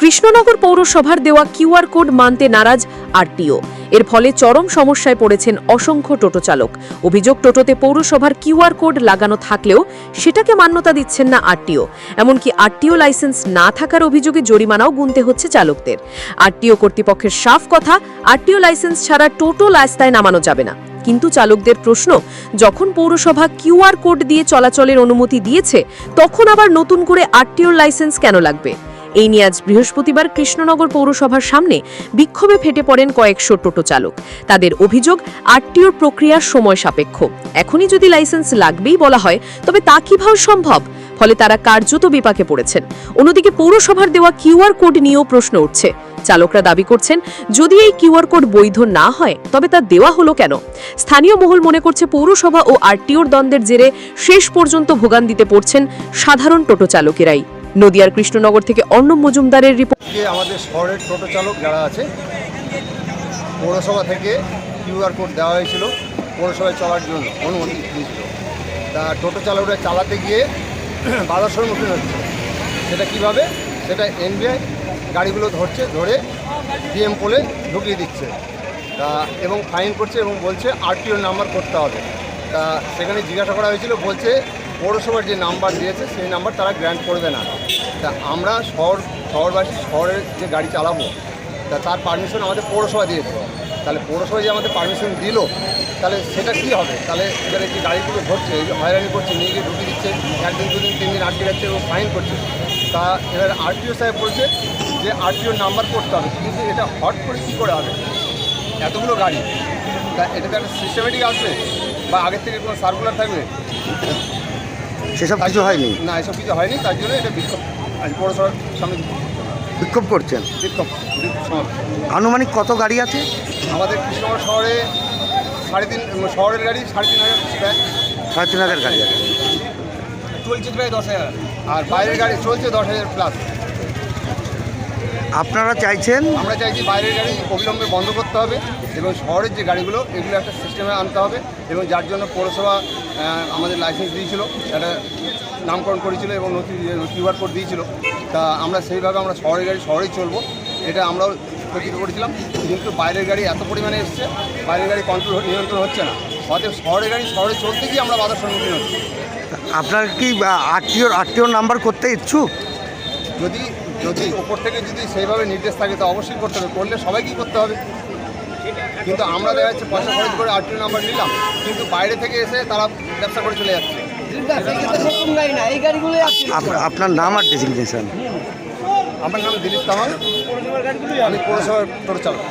কৃষ্ণনগর পৌরসভার দেওয়া QR code মানতে নারাজ আরটিও। এর ফলে চরম সমস্যায় পড়েছেন অসংখ্য টোটো চালক। অভিযোগ, টোটোতে পৌরসভার কিউআর কোড লাগানো থাকলেও সেটাকে মান্যতা দিচ্ছেন না আরটিও। এমনকি আরটিও লাইসেন্স না থাকার অভিযোগে জরিমানাও গুনতে হচ্ছে চালকদের। আরটিও কর্তৃপক্ষের সাফ কথা, আরটিও লাইসেন্স ছাড়া টোটো রাস্তায় নামানো যাবে না। কিন্তু চালকদের প্রশ্ন, যখন পৌরসভা কিউআর কোড দিয়ে চলাচলের অনুমতি দিয়েছে, তখন আবার নতুন করে আরটিওর লাইসেন্স কেন লাগবে? এই নিয়ে আজ বৃহস্পতিবার কৃষ্ণনগর পৌরসভার সামনে বিক্ষোভে ফেটে পড়েন কয়েকশো টোটো চালক। তাদের অভিযোগ, আরটিওর প্রক্রিয়ার সময় সাপেক্ষ। এখনই যদি লাইসেন্স লাগবেই বলা হয়, তবে তা কীভাবে সম্ভব? ফলে তারা কার্যত বিপাকে পড়েছেন। অন্যদিকে পৌরসভার দেওয়া কিউআর কোড নিয়েও প্রশ্ন উঠছে। চালকরা দাবি করছেন, যদি এই কিউআর কোড বৈধ না হয়, তবে তা দেওয়া হলো কেন? স্থানীয় মহল মনে করছে পৌরসভা ও আরটিওর দ্বন্দ্বের জেরে শেষ পর্যন্ত ভোগান্তিতে পড়ছেন সাধারণ টোটো চালকেরাই। নদিয়ার কৃষ্ণনগর থেকে অর্ণব মজুমদারের রিপোর্ট। আমাদের শহরের টোটো চালক যারা আছে, পৌরসভা থেকে কিউআর কোড দেওয়া হয়েছিল, পৌরসভায় চলার জন্য অনুমতি দিয়েছিল। তা টোটো চালকরা চালাতে গিয়ে বাধার সম্মুখীন হচ্ছে। সেটা কীভাবে? সেটা এনবিআই গাড়িগুলো ধরছে, ধরে ডিএম পোলে ঢুকিয়ে দিচ্ছে। তা এবং ফাইন করছে এবং বলছে আরটিও নাম্বার করতে হবে। তা সেখানে জিজ্ঞাসা করা হয়েছিল, বলছে পৌরসভার যে নাম্বার দিয়েছে, সেই নাম্বার তারা গ্র্যান্ট করবে না। তা আমরা শহর শহরবাসী, শহরের যে গাড়ি চালাবো, তা তার পারমিশন আমাদের পৌরসভা দিয়েছে। তাহলে পৌরসভা যে আমাদের পারমিশন দিল, তাহলে সেটা কি হবে? তাহলে এবারে যে গাড়িগুলো যে হয়রানি করছে, নিয়ে গিয়ে ঢুকিয়ে দিচ্ছে, একদিন, দুদিন, তিন দিন আটকে যাচ্ছে এবং ফাইন করছে। তা এবার আরটিও সাহেব বলছে যে আরটিও নাম্বার করতে হবে, কিন্তু এটা হট করে কী করে হবে? এতগুলো গাড়ি, তা এটাতে একটা সিস্টেমেটিক আসবে? বা আগের থেকে কোনো সার্কুলার থাকবে? সেসব কিছু হয়নি? না এসব কিছু হয়নি তার জন্য এটা বিক্ষোভ আজ সামনে বিক্ষোভ করছেন? বিক্ষোভ আনুমানিক কত গাড়ি আছে? আমাদের কৃষ্ণনগর শহরে সাড়ে তিন শহরের গাড়ি সাড়ে তিন হাজার সাড়ে তিন হাজার গাড়ি আছে। চলছে প্রায় দশ হাজার। আর বাইরের গাড়ি চলছে দশ হাজার প্লাস আপনারা চাইছেন? আমরা চাইছি বাইরের গাড়ি অবিলম্বে বন্ধ করতে হবে এবং শহরের যে গাড়িগুলো এগুলো একটা সিস্টেমে আনতে হবে এবং যার জন্য পৌরসভা আমাদের লাইসেন্স দিয়েছিল একটা নামকরণ করেছিল এবং নথি কিউআর কোড দিয়েছিল। তা আমরা সেইভাবে আমরা শহরের গাড়ি শহরেই চলবো। এটা আমরাও প্রতিজ্ঞ করেছিলাম কিন্তু বাইরের গাড়ি এত পরিমাণে এসছে বাইরের গাড়ি কন্ট্রোল নিয়ন্ত্রণ হচ্ছে না। অতএব শহরের গাড়ি শহরে চলতে গিয়ে আমরা বাধার সম্মুখীন হচ্ছি। আপনার কি আরটিওর আরটিওর নাম্বার করতে ইচ্ছুক? যদি যদি ওপর থেকে যদি সেইভাবে নির্দেশ থাকে তো অবশ্যই করতে হবে। করলে সবাই সবাইকেই করতে হবে? কিন্তু আমরা দেখা যাচ্ছে পয়সা খরচ করে আরটিও নাম্বার নিলাম কিন্তু বাইরে থেকে এসে তারা ব্যবসা করে চলে যাচ্ছে। আপ- আপনার নাম আর ডেজিগনেশন? আমার নাম দিলীপ তামাল আমি পৌরসভার টোটো চালক